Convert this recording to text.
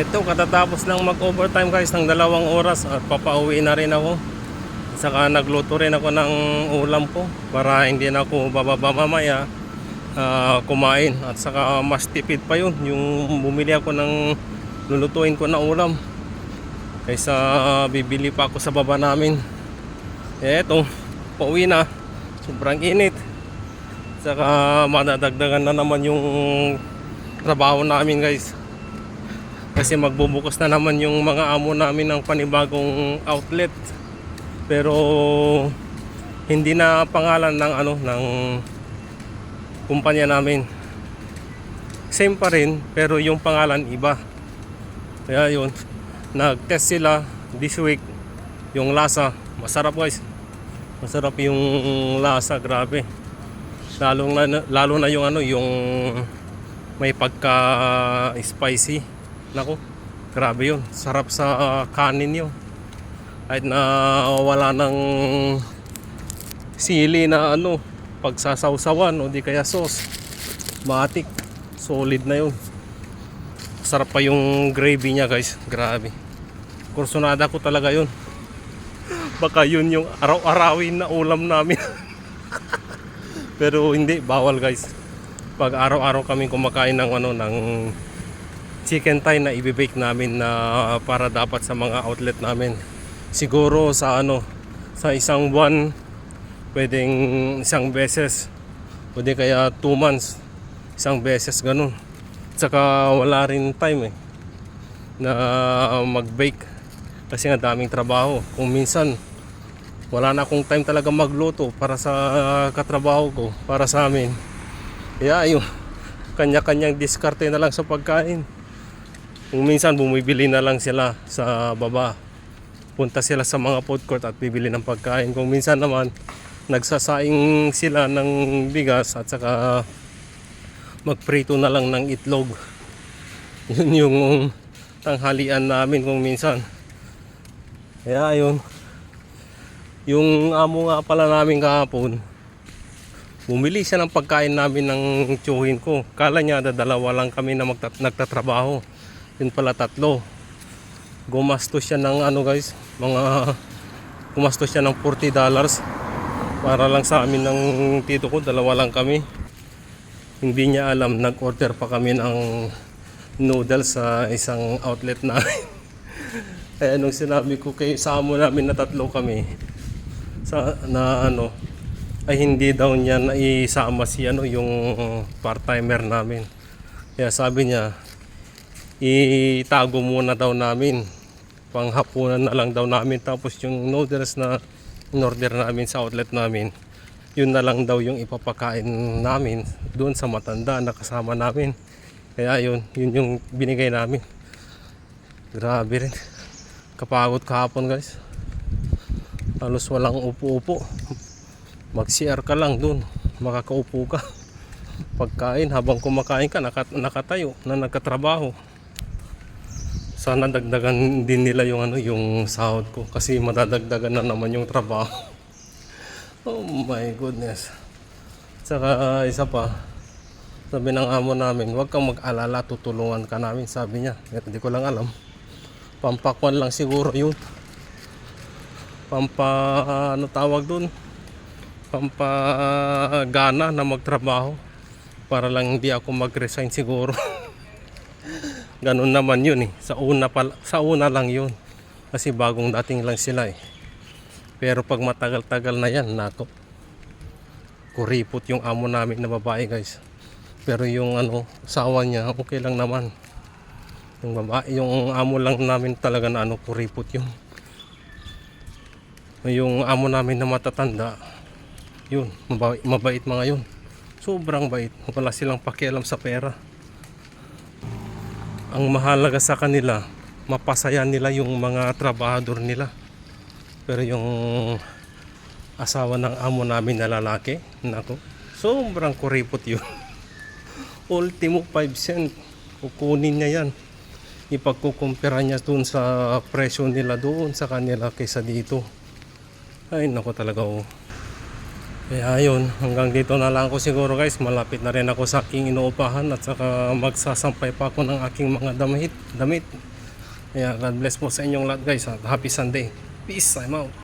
Eto, katatapos lang mag-overtime guys ng dalawang oras at papauwi na rin ako. Saka nagluto rin ako ng ulam ko para hindi na ako bababa mamaya ah, kumain. At saka mas tipid pa yun, yung bumili ako ng lulutuin ko na ulam. Kaysa ah, bibili pa ako sa baba namin. Eto, pauwi na. Sobrang init. Saka madadagdagan na naman yung trabaho namin guys. Kasi magbubukas na naman yung mga amo namin ng panibagong outlet. Pero hindi na pangalan ng ano ng kumpanya namin. Same pa rin pero yung pangalan iba. Kaya yun, nag-test sila this week yung lasa. Masarap guys. Masarap yung lasa, grabe. Lalo na lalo na yung ano, yung may pagka spicy. Nako, grabe yun. Sarap sa ah, kanin yun. Kahit na wala ng sili na ano, pagsasawsawan o di kaya sauce. Matik. Solid na yun. Sarap pa yung gravy niya guys. Grabe. Kursunada ko talaga yun. Baka yun yung araw-arawin na ulam namin. Pero hindi, bawal guys. Pag araw-araw kami kumakain ng ano ng chicken thigh na ibibake namin na para dapat sa mga outlet namin. Siguro sa ano sa isang buwan pwedeng isang beses. Pwede kaya 2 months isang beses ganun. Tsaka wala rin time eh na mag-bake kasi nga daming trabaho. Kung minsan wala na akong time talaga magluto para sa katrabaho ko, para sa amin. Kaya yung kanya-kanyang diskarte na lang sa pagkain. Kung minsan bumibili na lang sila sa baba. Punta sila sa mga food court at bibili ng pagkain. Kung minsan naman nagsasaing sila ng bigas at saka magprito na lang ng itlog. Yun yung tanghalian namin kung minsan. Kaya yun. Yung amo nga pala namin kahapon, bumili siya ng pagkain namin ng tsuhin ko. Kala niya dadalawa lang kami na magtat- nagtatrabaho. Yun pala tatlo. Gumastos siya ng ano guys, mga gumastos siya ng 40 dollars para lang sa amin ng tito ko, dalawa lang kami. Hindi niya alam, nag-order pa kami ng noodles sa isang outlet namin. Kaya nung sinabi ko kay sa amo namin na tatlo kami, sa na ano ay hindi daw niya naisama si ano yung part-timer namin. Kaya sabi niya itago muna daw namin. Panghapunan na lang daw namin tapos yung noodles na in-order namin sa outlet namin yun na lang daw yung ipapakain namin doon sa matanda na kasama namin. Kaya yun, yun yung binigay namin. Grabe rin. Kapagod kahapon guys halos walang upo-upo mag-CR ka lang dun makakaupo ka pagkain habang kumakain ka nakat nakatayo na nagkatrabaho sana dagdagan din nila yung ano yung sahod ko kasi madadagdagan na naman yung trabaho. Oh my goodness. Saka isa pa sabi ng amo namin huwag kang mag-alala tutulungan ka namin sabi niya. Hindi ko lang alam. Pampakwan lang siguro yun. Pampa ano tawag doon pampagana na magtrabaho para lang hindi ako mag-resign siguro ganun naman yun eh. Sa una pa, sa una lang yun. Kasi bagong dating lang sila eh. Pero pag matagal-tagal na yan nako. Kuripot yung amo namin na babae guys. Pero yung ano sawa niya okay lang naman. Yung babae yung amo lang namin talaga na ano kuripot yung yung amo namin na matatanda yun mabait, mabait mga yun. Sobrang bait. Wala silang pakialam sa pera ang mahalaga sa kanila mapasaya nila yung mga trabahador nila. Pero yung asawa ng amo namin na lalaki nako sobrang kuripot yun. Ultimo 5 cent kukunin niya yan. Ipagkukumpira niya dun sa presyo nila doon sa kanila kaysa dito. Ay nako talaga oh. Kaya ayun, hanggang dito na lang ako siguro guys. Malapit na rin ako sa aking inuupahan at saka magsasampay pa ako ng aking mga damit. damit. Kaya God bless po sa inyong lahat guys. Happy Sunday. Peace. I'm out.